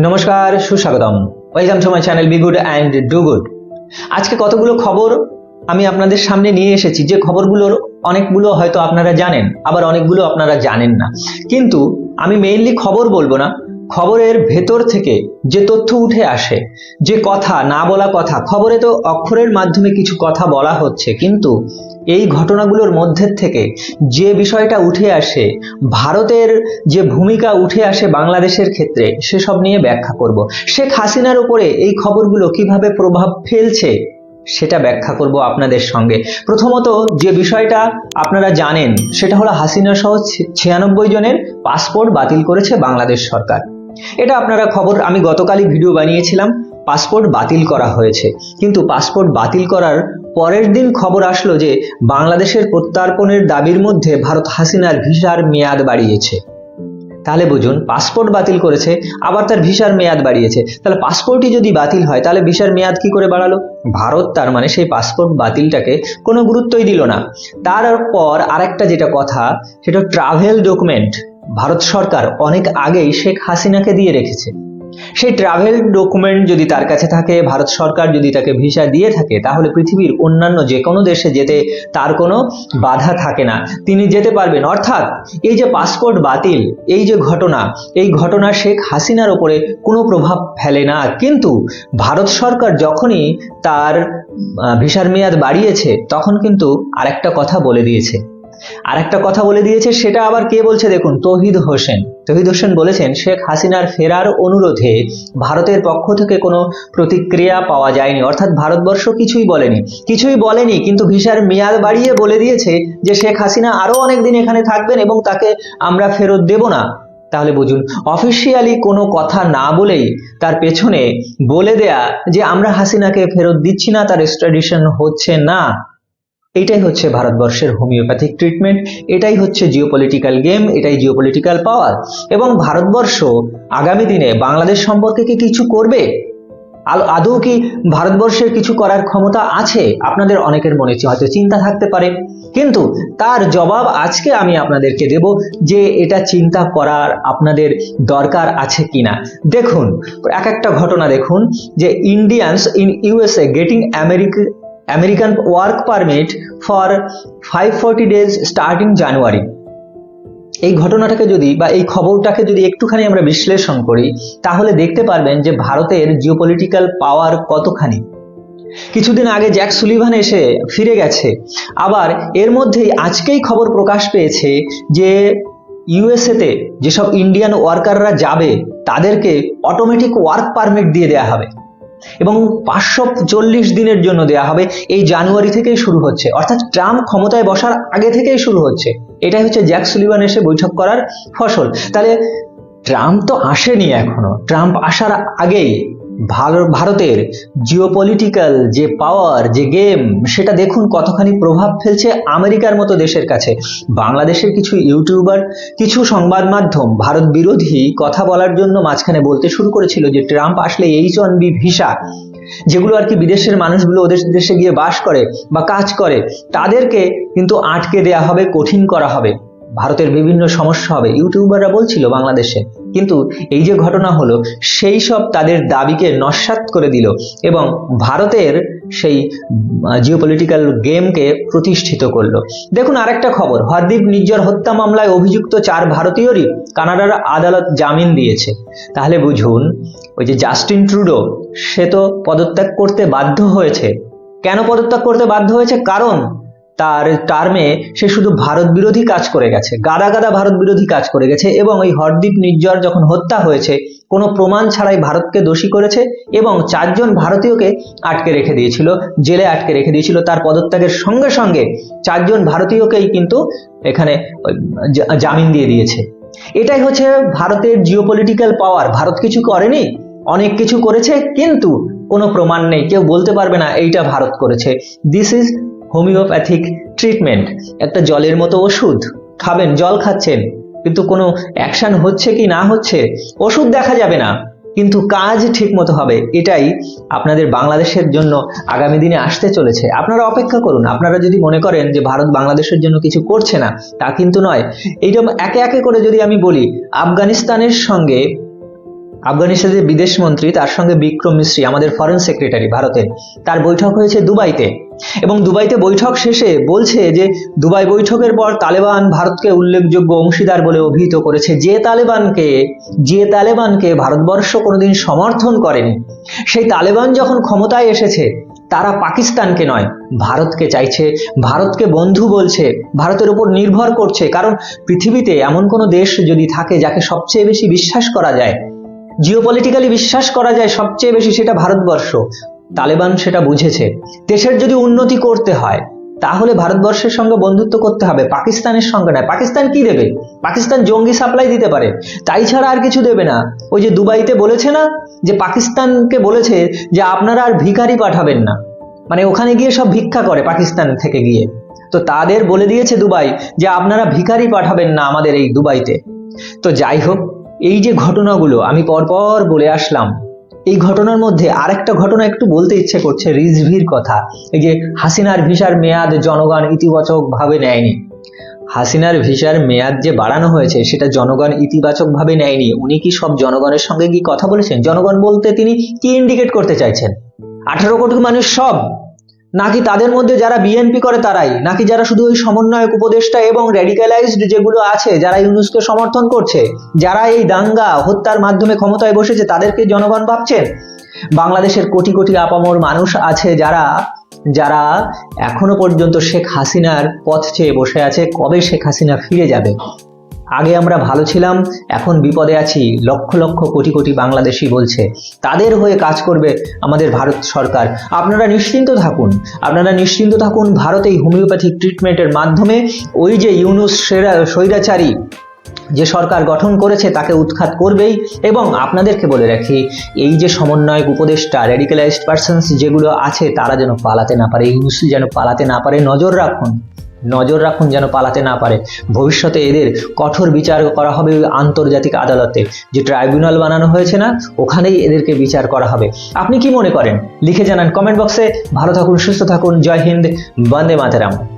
নমস্কার, সুস্বাগতম। Welcome to my channel, be good and do good. আজকে কতগুলো খবর আমি আপনাদের সামনে নিয়ে এসেছি, যে খবরগুলোর অনেকগুলো হয়তো আপনারা জানেন, আবার অনেকগুলো আপনারা জানেন না। কিন্তু আমি মেইনলি খবর বলব না খবরের ভেতর থেকে যে তথ্য উঠে আসে, যে কথা না বলা কথা, খবরে তো অক্ষরের মাধ্যমে কিছু কথা বলা হচ্ছে, কিন্তু এই ঘটনাগুলোর মধ্যে থেকে যে বিষয়টা উঠে আসে, ভারতের যে ভূমিকা উঠে আসে বাংলাদেশের ক্ষেত্রে, সেসব নিয়ে ব্যাখ্যা করব। শেখ হাসিনার উপরে এই খবরগুলো কীভাবে প্রভাব ফেলছে, সেটা ব্যাখ্যা করব আপনাদের সঙ্গে। প্রথমত যে বিষয়টা আপনারা জানেন, সেটা হলো হাসিনা সহ ছিয়ানব্বই জনের পাসপোর্ট বাতিল করেছে বাংলাদেশ সরকার। এটা আপনারা খবর, আমি গতকালই ভিডিও বানিয়েছিলাম, পাসপোর্ট বাতিল করা হয়েছে। কিন্তু পাসপোর্ট বাতিল করার পরের দিন খবর আসলো যে বাংলাদেশের প্রত্যার্পণের দাবির মধ্যে ভারত হাসিনার ভিসার মেয়াদ বাড়িয়েছে। তাহলে বুঝুন, পাসপোর্ট বাতিল করেছে, আবার তার ভিসার মেয়াদ বাড়িয়েছে। তাহলে পাসপোর্টই যদি বাতিল হয়, তাহলে ভিসার মেয়াদ কি করে বাড়ালো? ভারত তার মানে সেই পাসপোর্ট বাতিলটাকে কোনো গুরুত্বই দিল না। তারপর আরেকটা যেটা কথা, সেটা ট্রাভেল ডকুমেন্ট। ভারত সরকার অনেক আগেই শেখ হাসিনাকে দিয়ে রেখেছে। সেই ট্রাভেল ডকুমেন্ট যদি তার কাছে থাকে, ভারত সরকার যদি তাকে ভিসা দিয়ে থাকে, তাহলে পৃথিবীর অন্যান্য যে কোনো দেশে যেতে তার কোনো বাধা থাকে না। তিনি যেতে পারবেন। অর্থাৎ এই যে পাসপোর্ট বাতিল, এই যে ঘটনা, এই ঘটনা শেখ হাসিনার ওপরে কোনো প্রভাব ফেলে না। কিন্তু ভারত সরকার যখনই তার ভিসার মেয়াদ বাড়িয়েছে, তখন কিন্তু আরেকটা কথা বলে দিয়েছে। আর একটা কথা বলে দিয়েছে, সেটা আবার কে বলছে দেখুন, তৌহিদ হোসেন। তৌহিদ হোসেন বলেছেন, শেখ হাসিনার ফেরার অনুরোধে ভারতের পক্ষ থেকে কোনো প্রতিক্রিয়া পাওয়া যায়নি। অর্থাৎ ভারতবর্ষ কিছুই বলেনি। কিছুই বলেনি, কিন্তু ভিসার মেয়াদ বাড়িয়ে বলে দিয়েছে যে শেখ হাসিনা আরও অনেক দিন এখানে থাকবেন এবং তাকে আমরা ফেরত দেব না। তাহলে বুঝুন, অফিসিয়ালি কোনো কথা না বলেই তার পেছনে বলে দেয়া যে আমরা হাসিনাকে ফেরত দিচ্ছি না, তার এক্সট্রাডিশন হচ্ছে না। এটাই হচ্ছে ভারতবর্ষের হোমিওপ্যাথিক ট্রিটমেন্ট, এটাই হচ্ছে জিওপলিটিক্যাল গেম এটাই জিওপলিটিক্যাল পাওয়ার এবং ভারতবর্ষ আগামী দিনে বাংলাদেশ সম্পর্কে কি কিছু করবে? আদৌ কি ভারতবর্ষের কিছু করার ক্ষমতা আছে? আপনাদের অনেকের মনে হয়তো চিন্তা থাকতে পারে। কিন্তু তার জবাব আজকে আমি আপনাদেরকে দেব যে এটা চিন্তা করার আপনাদের দরকার আছে কিনা। দেখুন, এক একটা ঘটনা দেখুন যে Indians in USA getting America American work permit for five forty days starting January এই ঘটনাটাকে যদি বা এই খবরটাকে যদি একটুখানি আমরা বিশ্লেষণ করি, তাহলে দেখতে পারবেন যে ভারতের জিওপলিটিক্যাল পাওয়ার কতখানি। কিছুদিন আগে জ্যাক সুলিভান এসে ফিরে গেছে। আবার এর মধ্যেই আজকেই খবর প্রকাশ পেয়েছে যে ইউএসএতে যেসব ইন্ডিয়ান ওয়ার্কাররা যাবে, তাদেরকে অটোমেটিক ওয়ার্ক পারমিট দিয়ে দেওয়া হবে। এবং পাঁচশো চল্লিশ দিনের জন্য দেয়া হবে। এই জানুয়ারি থেকেই শুরু হচ্ছে। অর্থাৎ ট্রাম্প ক্ষমতায় বসার আগে থেকেই শুরু হচ্ছে। এটাই হচ্ছে জ্যাক সুলিভান এসে বৈঠক করার ফসল। তাহলে ট্রাম্প তো আসেনি এখনও। ট্রাম্প আসার আগেই ভারতের জিওপলিটিক্যাল যে পাওয়ার যে গেম সেটা দেখুন কতখানি প্রভাব ফেলছে আমেরিকার মতো দেশের কাছে। বাংলাদেশের কিছু ইউটিউবার, কিছু সংবাদ মাধ্যম ভারত বিরোধী কথা বলার জন্য মাঝখানে বলতে শুরু করেছিল যে ট্রাম্প আসলে এইচ ওয়ান বি ভিসা, যেগুলো আর কি বিদেশের মানুষগুলো ওদের দেশে গিয়ে বাস করে বা কাজ করে, তাদেরকে কিন্তু আটকে দেয়া হবে, কঠিন করা হবে। ভারতের বিভিন্ন সমস্যা হবে। ইউটিউবাররা বলছিল বাংলাদেশে। কিন্তু এই যে ঘটনা হলো, সেই সব তাদের দাবিকে নস্যাৎ করে দিল এবং ভারতের সেই জিওপলিটিক্যাল গেমকে প্রতিষ্ঠিত করল। দেখুন আরেকটা খবর হরদীপ নির্জর হত্যা মামলায় অভিযুক্ত চার ভারতীয়রই কানাডার আদালত জামিন দিয়েছে। তাহলে বুঝুন, ওই যে জাস্টিন ট্রুডো, সে তো পদত্যাগ করতে বাধ্য হয়েছে। কেন পদত্যাগ করতে বাধ্য হয়েছে? কারণ তার টার্মে সে শুধু ভারত বিরোধী কাজ করে গেছে। গাদা গাদা ভারত বিরোধী কাজ করে গেছে এবং এই হরদীপ নির্জর যখন হত্যা হয়েছে, কোনো প্রমাণ ছাড়াই ভারতকে দোষী করেছে এবং চারজন ভারতীয়কে আটকে রেখে দিয়েছিল, জেলে আটকে রেখে দিয়েছিল। তার পদত্যাগের সঙ্গে সঙ্গে চারজন ভারতীয়কেই কিন্তু এখানে জামিন দিয়ে দিয়েছে। এটাই হচ্ছে ভারতের জিওপলিটিক্যাল পাওয়ার ভারত কিছু করেনি, অনেক কিছু করেছে, কিন্তু কোনো প্রমাণ নেই। কেউ বলতে পারবে না, এইটা ভারত করেছে। This is homeopathic treatment. একটা জলের মতো ওষুধ। খাবেন, জল খাচ্ছেন। কিন্তু কোনো অ্যাকশন হচ্ছে কি না হচ্ছে, ওষুধ দেখা যাবে না। কিন্তু কাজ ঠিক মতো হবে। এটাই আপনাদের বাংলাদেশের জন্য আগামী দিনে আসতে চলেছে। আপনারা অপেক্ষা করুন। আপনারা যদি মনে করেন যে ভারত বাংলাদেশের জন্য কিছু করছে না, তা কিন্তু নয়। এইরকম একে একে করে যদি আমি বলি, আফগানিস্তানের সঙ্গে, আফগানিস্তানের বিদেশ মন্ত্রী, তার সঙ্গে বিক্রম মিশ্রী আমাদের ফরেন সেক্রেটারি ভারতের, তার বৈঠক হয়েছে দুবাইতে। এবং দুবাইতে বৈঠক শেষে বলছে যে, দুবাই বৈঠকের পর তালেবান ভারতকে উল্লেখযোগ্য অংশীদার বলে অভিহিত করেছে। যে তালেবানকে যে তালেবানকে ভারতবর্ষ কোনোদিন সমর্থন করেনি, সেই তালেবান যখন ক্ষমতায় এসেছে, তারা পাকিস্তানকে নয়, ভারতকে চাইছে। ভারতকে বন্ধু বলছে, ভারতের উপর নির্ভর করছে। কারণ পৃথিবীতে এমন কোনো দেশ যদি থাকে যাকে সবচেয়ে বেশি বিশ্বাস করা যায় জিওপলিটিক্যালি বিশ্বাস করা যায় সবচেয়ে বেশি, সেটা ভারতবর্ষ। তালেবান সেটা বুঝেছে। দেশের যদি উন্নতি করতে হয়, তাহলে ভারতবর্ষের সঙ্গে বন্ধুত্ব করতে হবে, পাকিস্তানের সঙ্গে নয়। পাকিস্তান কি দেবে? পাকিস্তান জঙ্গি সাপ্লাই দিতে পারে। তাই ছাড়া আর কিছু দেবে না। ওই যে দুবাইতে বলেছে না, যে পাকিস্তানকে বলেছে যে আপনারা আর ভিখারি পাঠাবেন না। মানে ওখানে গিয়ে সব ভিক্ষা করে পাকিস্তান থেকে গিয়ে। তো তাদের বলে দিয়েছে দুবাই যে আপনারা ভিখারি পাঠাবেন না আমাদের এই দুবাইতে। তো যাই হোক, এই যে ঘটনাগুলো আমি পরপর বলে আসলাম। এই ঘটনার মধ্যে আরেকটা ঘটনা একটু বলতে ইচ্ছে করছে, রিজভির কথা। এই যে হাসিনার ভিসার মেয়াদ জনগণ ইতিবাচক ভাবে নেয়নি। হাসিনার ভিসার মেয়াদ যে বাড়ানো হয়েছে, সেটা জনগণ ইতিবাচক ভাবে নেয়নি। উনি কি সব জনগণের সঙ্গে কি কথা বলেছেন? জনগণ বলতে তিনি কি ইন্ডিকেট করতে চাইছেন? আঠারো কোটি মানুষ সব নাকি তাদের মধ্যে যারা বিএনপি করে তারাই? নাকি যারা শুধু ওই সমন্বয়ক উপদেষ্টা এবং র্যাডিক্যালাইজড যেগুলো আছে, যারা ইউনুসকে সমর্থন করছে, যারা এই দাঙ্গা হত্যার মাধ্যমে ক্ষমতায় বসেছে, তাদেরকে জনগণ ভাবছেন? বাংলাদেশের কোটি কোটি আপামর মানুষ আছে যারা যারা এখনও পর্যন্ত শেখ হাসিনার পথ চেয়ে বসে আছে, কবে শেখ হাসিনা ফিরে যাবে? আগে আমরা ভালো ছিলাম, এখন বিপদে আছি, লক্ষ লক্ষ কোটি কোটি বাংলাদেশি বলছে, তাদের হয়ে কাজ করবে আমাদের ভারত সরকার। আপনারা নিশ্চিন্ত থাকুন, আপনারা নিশ্চিন্ত থাকুন ভারত হোমিওপ্যাথিক ট্রিটমেন্টের মাধ্যমে ওই যে ইউনুস সেরা- স্বৈরাচারী, যে সরকার গঠন করেছে তাকে উৎখাত করবেই, এবং আপনাদেরকে বলে রাখি, এই যে সমন্বয়ক উপদেষ্টা রেডিক্যালাইজড পার্সনস যেগুলো আছে, তারা যেন পালাতে না পারে ইউনুস যেন পালাতে না পারে, নজর রাখুন। নজর রাখুন যেন পালাতে না পারে। ভবিষ্যতে এদের কঠোর বিচার করা হবে আন্তর্জাতিক আদালতে। যে ট্রাইব্যুনাল বানানো হয়েছে না, ওখানেই এদেরকে বিচার করা হবে। আপনি কি মনে করেন? লিখে জানান কমেন্ট বক্সে। ভালো থাকুন, সুস্থ থাকুন। জয় হিন্দ, বন্দে মাতেরাম।